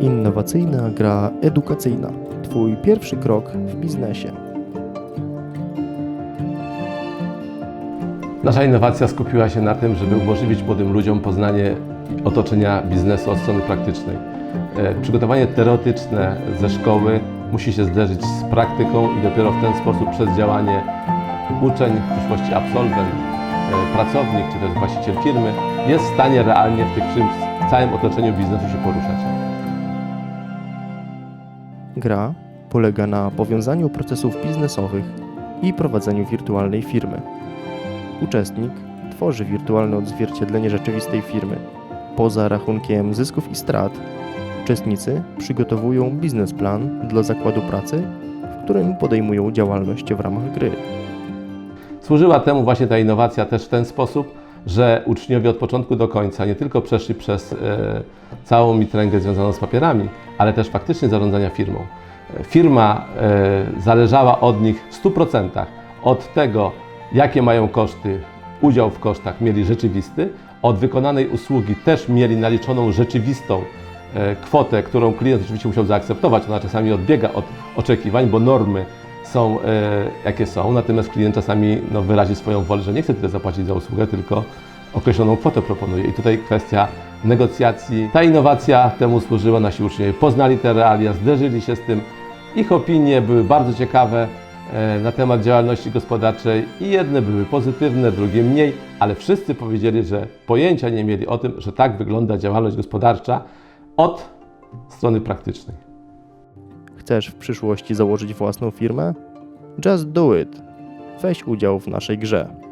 Innowacyjna gra edukacyjna. Twój pierwszy krok w biznesie. Nasza innowacja skupiła się na tym, żeby umożliwić młodym ludziom poznanie otoczenia biznesu od strony praktycznej. E, Przygotowanie teoretyczne ze szkoły musi się zderzyć z praktyką i dopiero w ten sposób przez działanie uczeń, w przyszłości absolwent, e, pracownik czy też właściciel firmy jest w stanie realnie w, tych, w całym otoczeniu biznesu się poruszać. Gra polega na powiązaniu procesów biznesowych i prowadzeniu wirtualnej firmy. Uczestnik tworzy wirtualne odzwierciedlenie rzeczywistej firmy. Poza rachunkiem zysków i strat, uczestnicy przygotowują biznesplan dla zakładu pracy, w którym podejmują działalność w ramach gry. Służyła temu właśnie ta innowacja też w ten sposób, że uczniowie od początku do końca nie tylko przeszli przez e, całą mitręgę związaną z papierami, ale też faktycznie zarządzania firmą. Firma e, zależała od nich w 100% od tego, jakie mają koszty, udział w kosztach mieli rzeczywisty, od wykonanej usługi też mieli naliczoną rzeczywistą e, kwotę, którą klient oczywiście musiał zaakceptować. Ona czasami odbiega od oczekiwań, bo normy są e, jakie są, natomiast klient czasami no, wyrazi swoją wolę, że nie chce tyle zapłacić za usługę, tylko określoną kwotę proponuje. I tutaj kwestia negocjacji. Ta innowacja temu służyła, nasi uczniowie poznali te realia, zderzyli się z tym. Ich opinie były bardzo ciekawe e, na temat działalności gospodarczej i jedne były pozytywne, drugie mniej, ale wszyscy powiedzieli, że pojęcia nie mieli o tym, że tak wygląda działalność gospodarcza od strony praktycznej. Chcesz w przyszłości założyć własną firmę? Just do it. Weź udział w naszej grze.